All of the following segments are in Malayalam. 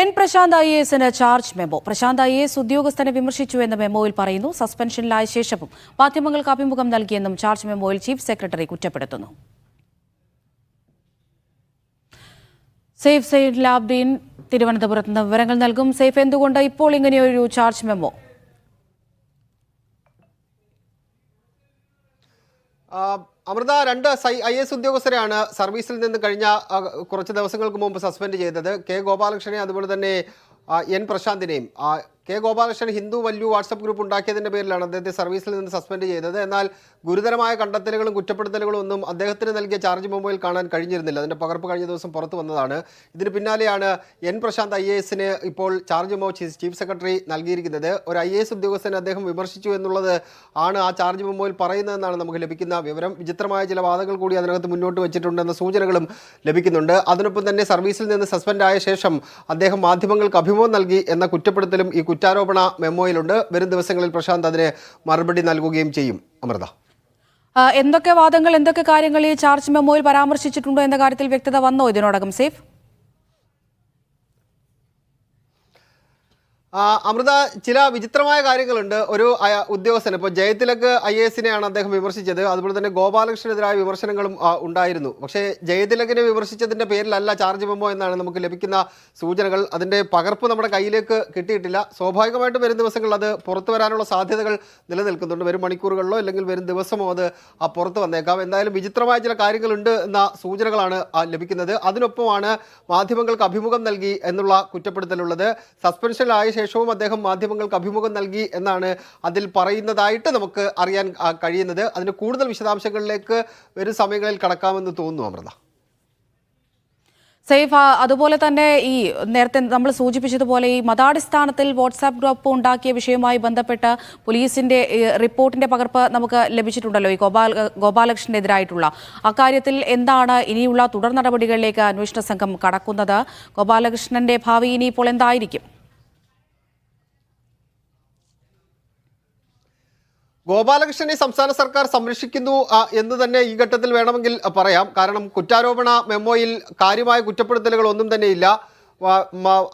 എൻ പ്രശാന്ത് ഐ എസിന് charge memo Prashanth I S ഉദ്യോഗസ്ഥനെ വിമർശിച്ചു എന്ന മെമ്മോയിൽ പറയുന്നു. സസ്പെൻഷനിലായ ശേഷവും മാധ്യമങ്ങൾക്ക് അഭിമുഖം നൽകിയെന്നും ചാർജ് മെമ്മോയിൽ ചീഫ് സെക്രട്ടറി കുറ്റപ്പെടുത്തുന്നു. സേഫ് സൈഡ് ലാബ്ദീൻ തിരുവനന്തപുരത്ത് നിന്ന് വിവരങ്ങൾ നൽകും. സേഫ് എന്തുകൊണ്ട് ഇപ്പോൾ ഇങ്ങനെയൊരു ചാർജ് മെമ്മോ അമൃത രണ്ട് ഐ എസ് ഉദ്യോഗസ്ഥരെയാണ് സർവീസിൽ നിന്ന് കഴിഞ്ഞ കുറച്ച് ദിവസങ്ങൾക്ക് മുമ്പ് സസ്പെൻഡ് ചെയ്തത്. കെ ഗോപാലകൃഷ്ണനെ അതുപോലെ തന്നെ N പ്രശാന്തിനെയും K Gopalakrishnan Hindu value WhatsApp group ഉണ്ടാക്കിയതിന്റെ പേരിലാണ് അദ്ദേഹത്തെ സർവീസിൽ നിന്ന് സസ്പെൻഡ് ചെയ്തത്. എന്നാൽ ഗുരുതരമായ കണ്ടെത്തലുകളും കുറ്റപ്പെടുത്തലുകളും ഒന്നും അദ്ദേഹത്തിന് നൽകിയ ചാർജ് മെമ്മോയിൽ കാണാൻ കഴിഞ്ഞിരുന്നില്ല. അതിന്റെ പകർപ്പ് കഴിഞ്ഞ ദിവസം പുറത്തു വന്നതാണ്. ഇതിന് പിന്നാലെയാണ് എൻ പ്രശാന്ത് ഐ എസിന് ഇപ്പോൾ ചാർജ് മെമ്മോ ചീഫ് സെക്രട്ടറി നൽകിയിരിക്കുന്നത്. ഒരു ഐ എസ് ഉദ്യോഗസ്ഥനെ അദ്ദേഹം വിമർശിച്ചു എന്നുള്ളത് ആണ് ആ ചാർജ് മെമ്മോയിൽ പറയുന്നതെന്നാണ് നമുക്ക് ലഭിക്കുന്ന വിവരം. വിചിത്രമായ ചില വാദങ്ങൾ കൂടി അതിനകത്ത് മുന്നോട്ട് വെച്ചിട്ടുണ്ടെന്ന സൂചനകളും ലഭിക്കുന്നുണ്ട്. അതിനൊപ്പം തന്നെ സർവീസിൽ നിന്ന് സസ്പെൻഡ് ആയ ശേഷം അദ്ദേഹം മാധ്യമങ്ങൾക്ക് അഭിമുഖം നൽകി എന്ന കുറ്റപ്പെടുത്തലും ഈ കുറ്റാരോപണ മെമ്മോയിലുണ്ട്. വരും ദിവസങ്ങളിൽ പ്രശാന്ത് അതിന് മറുപടി നൽകുകയും ചെയ്യും. അമൃത. എന്തൊക്കെ വാദങ്ങൾ എന്തൊക്കെ കാര്യങ്ങൾ ഈ ചാർജ് മെമ്മോയിൽ പരാമർശിച്ചിട്ടുണ്ടോ എന്ന കാര്യത്തിൽ വ്യക്തത വന്നോ ഇതിനോടകം? സേഫ്? അമൃത ചില വിചിത്രമായ കാര്യങ്ങളുണ്ട്. ഒരു ഉദ്യോഗസ്ഥൻ ഇപ്പോൾ ജയതിലക് ഐ എസിനെയാണ് അദ്ദേഹം വിമർശിച്ചത്. അതുപോലെ തന്നെ ഗോപാലകൃഷ്ണനെതിരായ വിമർശനങ്ങളും ഉണ്ടായിരുന്നു. പക്ഷേ ജയതിലകിനെ വിമർശിച്ചതിന്റെ പേരിലല്ല ചാർജ് മെമ്മോ എന്നാണ് നമുക്ക് ലഭിക്കുന്ന സൂചനകൾ. അതിന്റെ പകർപ്പ് നമ്മുടെ കയ്യിലേക്ക് കിട്ടിയിട്ടില്ല. സ്വാഭാവികമായിട്ടും വരും ദിവസങ്ങളിൽ അത് പുറത്തു വരാനുള്ള സാധ്യതകൾ നിലനിൽക്കുന്നുണ്ട്. വരും മണിക്കൂറുകളിലോ അല്ലെങ്കിൽ വരും ദിവസമോ അത് പുറത്ത് വന്നേക്കാം. എന്തായാലും വിചിത്രമായ ചില കാര്യങ്ങളുണ്ട് എന്ന സൂചനകളാണ് ലഭിക്കുന്നത്. അതിനൊപ്പമാണ് മാധ്യമങ്ങൾക്ക് അഭിമുഖം നൽകി എന്നുള്ള കുറ്റപ്പെടുത്തലുള്ളത്. സസ്പെൻഷനിലായ ശേഷവും അദ്ദേഹം മാധ്യമങ്ങൾക്ക് അഭിമുഖം നൽകി എന്നാണ് അതിൽ പറയുന്നതായിട്ട് നമുക്ക് അറിയാൻ കഴിയുന്നത്. അതിന് കൂടുതൽ വിശദാംശങ്ങളിലേക്ക് വരും സമയങ്ങളിൽ കടക്കാമെന്ന് തോന്നുന്നു അമൃത. സേഫ് അതുപോലെ തന്നെ ഈ നേരത്തെ നമ്മൾ സൂചിപ്പിച്ചതുപോലെ ഈ മതാടിസ്ഥാനത്തിൽ വാട്സാപ്പ് ഗ്രൂപ്പ് ഉണ്ടാക്കിയ വിഷയവുമായി ബന്ധപ്പെട്ട് പോലീസിന്റെ റിപ്പോർട്ടിന്റെ പകർപ്പ് നമുക്ക് ലഭിച്ചിട്ടുണ്ടല്ലോ ഈ ഗോപാൽ ഗോപാലകൃഷ്ണനെതിരായിട്ടുള്ള. അക്കാര്യത്തിൽ എന്താണ് ഇനിയുള്ള തുടർ നടപടികളിലേക്ക് അന്വേഷണ സംഘം കടക്കുന്നത്? ഗോപാലകൃഷ്ണന്റെ ഭാവി ഇനിയിപ്പോൾ എന്തായിരിക്കും? ഗോപാലകൃഷ്ണനെ സംസ്ഥാന സർക്കാർ സംരക്ഷിക്കുന്നു എന്ന് തന്നെ ഈ ഘട്ടത്തിൽ വേണമെങ്കിൽ പറയാം. കാരണം കുറ്റാരോപണ മെമ്മോയിൽ കാര്യമായ കുറ്റപ്പെടുത്തലുകൾ ഒന്നും തന്നെയില്ല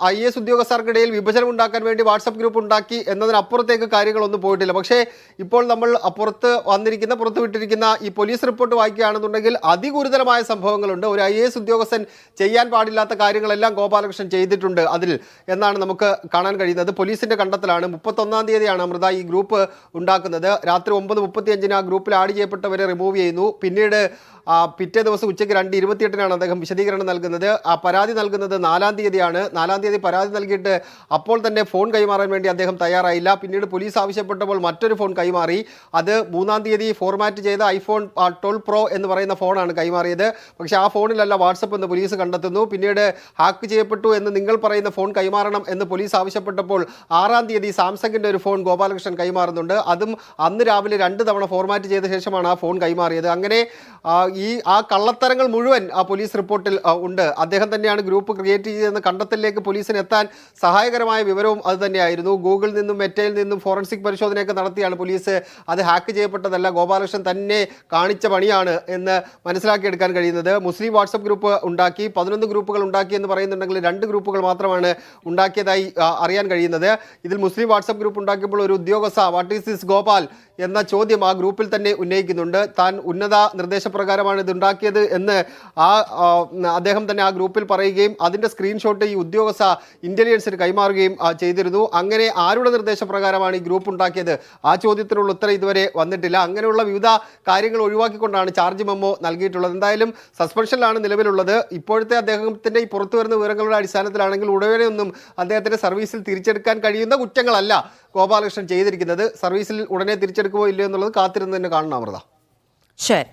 ഐ എസ് ഉദ്യോഗസ്ഥർക്കിടയിൽ വിഭജനം ഉണ്ടാക്കാൻ വേണ്ടി വാട്സപ്പ് ഗ്രൂപ്പ് ഉണ്ടാക്കി എന്നതിനപ്പുറത്തേക്ക് കാര്യങ്ങളൊന്നും പോയിട്ടില്ല. പക്ഷേ ഇപ്പോൾ നമ്മൾ പുറത്ത് വന്നിരിക്കുന്ന പുറത്ത് വിട്ടിരിക്കുന്ന ഈ പോലീസ് റിപ്പോർട്ട് വായിക്കുകയാണെന്നുണ്ടെങ്കിൽ അതിഗുരുതരമായ സംഭവങ്ങളുണ്ട്. ഒരു ഐ എസ് ഉദ്യോഗസ്ഥൻ ചെയ്യാൻ പാടില്ലാത്ത കാര്യങ്ങളെല്ലാം ഗോപാലകൃഷ്ണൻ ചെയ്തിട്ടുണ്ട് അതിൽ എന്നാണ് നമുക്ക് കാണാൻ കഴിയുന്നത്. പോലീസിന്റെ കണ്ടെത്തലാണ്. മുപ്പത്തൊന്നാം തീയതിയാണ് അമൃത ഈ ഗ്രൂപ്പ് ഉണ്ടാക്കുന്നത്. രാത്രി ഒമ്പത് മുപ്പത്തിയഞ്ചിന് ആ ഗ്രൂപ്പിൽ ആഡ് ചെയ്യപ്പെട്ടവരെ റിമൂവ് ചെയ്യുന്നു. പിന്നീട് പിറ്റേ ദിവസം ഉച്ചയ്ക്ക് രണ്ട് ഇരുപത്തിയെട്ടിനാണ് അദ്ദേഹം വിശദീകരണം നൽകുന്നത്. ആ പരാതി നൽകുന്നത് നാലാം തീയതിയാണ്. നാലാം തീയതി പരാതി നൽകിയിട്ട് അപ്പോൾ തന്നെ ഫോൺ കൈമാറാൻ വേണ്ടി അദ്ദേഹം തയ്യാറായില്ല. പിന്നീട് പോലീസ് ആവശ്യപ്പെട്ടപ്പോൾ മറ്റൊരു ഫോൺ കൈമാറി. അത് മൂന്നാം തീയതി ഫോർമാറ്റ് ചെയ്ത ഐഫോൺ ട്വൽവ് പ്രോ എന്ന് പറയുന്ന ഫോണാണ് കൈമാറിയത്. പക്ഷേ ആ ഫോണിലല്ല വാട്സപ്പ് എന്ന് പോലീസ് കണ്ടെത്തുന്നു. പിന്നീട് ഹാക്ക് ചെയ്യപ്പെട്ടു എന്ന് നിങ്ങൾ പറയുന്ന ഫോൺ കൈമാറണം എന്ന് പോലീസ് ആവശ്യപ്പെട്ടപ്പോൾ ആറാം തീയതി സാംസങ്ങിന്റെ ഒരു ഫോൺ ഗോപാലകൃഷ്ണൻ കൈമാറുന്നുണ്ട്. അതും അന്ന് രാവിലെ രണ്ട് തവണ ഫോർമാറ്റ് ചെയ്ത ശേഷമാണ് ആ ഫോൺ കൈമാറിയത്. അങ്ങനെ ഈ ആ കള്ളത്തരങ്ങൾ മുഴുവൻ ആ പോലീസ് റിപ്പോർട്ടിൽ ഉണ്ട്. അദ്ദേഹം തന്നെയാണ് ഗ്രൂപ്പ് ക്രിയേറ്റ് ചെയ്തതെന്ന് കണ്ടെത്തലിലേക്ക് പോലീസിന് എത്താൻ സഹായകരമായ വിവരവും അത് തന്നെയായിരുന്നു. ഗൂഗിളിൽ നിന്നും മെറ്റയിൽ നിന്നും ഫോറൻസിക് പരിശോധനയൊക്കെ നടത്തിയാണ് പോലീസ് അത് ഹാക്ക് ചെയ്യപ്പെട്ടതല്ല ഗോപാലകൃഷ്ണൻ തന്നെ കാണിച്ച പണിയാണ് എന്ന് മനസ്സിലാക്കിയെടുക്കാൻ കഴിയുന്നത്. മുസ്ലിം വാട്സപ്പ് ഗ്രൂപ്പ് ഉണ്ടാക്കി പതിനൊന്ന് ഗ്രൂപ്പുകൾ ഉണ്ടാക്കി എന്ന് പറയുന്നുണ്ടെങ്കിൽ രണ്ട് ഗ്രൂപ്പുകൾ മാത്രമാണ് ഉണ്ടാക്കിയതായി അറിയാൻ കഴിയുന്നത്. ഇതിൽ മുസ്ലിം വാട്സപ്പ് ഗ്രൂപ്പ് ഉണ്ടാക്കിയപ്പോൾ ഒരു ഉദ്യോഗസ്ഥ വാട്ട് ഈസ് ദിസ് ഗോപാൽ എന്ന ചോദ്യം ആ ഗ്രൂപ്പിൽ തന്നെ ഉന്നയിക്കുന്നുണ്ട്. താൻ ഉന്നത നിർദ്ദേശപ്രകാരമാണ് ഇത് ഉണ്ടാക്കിയത് എന്ന് ആ, അദ്ദേഹം തന്നെ ആ ഗ്രൂപ്പിൽ പറയുകയും അതിന്റെ സ്ക്രീൻഷോട്ട് ഈ ഉദ്യോഗസ്ഥ ഇന്റലിജൻസിന് കൈമാറുകയും ചെയ്തിരുന്നു. അങ്ങനെ ആരുടെ നിർദ്ദേശപ്രകാരമാണ് ഈ ഗ്രൂപ്പ് ഉണ്ടാക്കിയത്? ആ ചോദ്യത്തിനുള്ള ഉത്തരം ഇതുവരെ വന്നിട്ടില്ല. അങ്ങനെയുള്ള വിവിധ കാര്യങ്ങൾ ഒഴിവാക്കിക്കൊണ്ടാണ് ചാർജ് മെമ്മോ നൽകിയിട്ടുള്ളത്. എന്തായാലും സസ്പെൻഷനിലാണ് നിലവിലുള്ളത്. ഇപ്പോഴത്തെ അദ്ദേഹത്തിന്റെ ഈ പുറത്തു വരുന്ന വിവരങ്ങളുടെ അടിസ്ഥാനത്തിലാണെങ്കിൽ ഉടനെ ഒന്നും അദ്ദേഹത്തിന്റെ സർവീസിൽ തിരിച്ചെടുക്കാൻ കഴിയുന്ന കുറ്റങ്ങളല്ല. ഗോപാലകൃഷ്ണൻ ചെയ്തിരിക്കുന്നത്? സർവീസിൽ ഉടനെ തിരിച്ചെടുക്കുമോ ഇല്ലയോ എന്നുള്ളത് കാത്തിരുന്ന് തന്നെ കാണണം അമൃത. ശരി.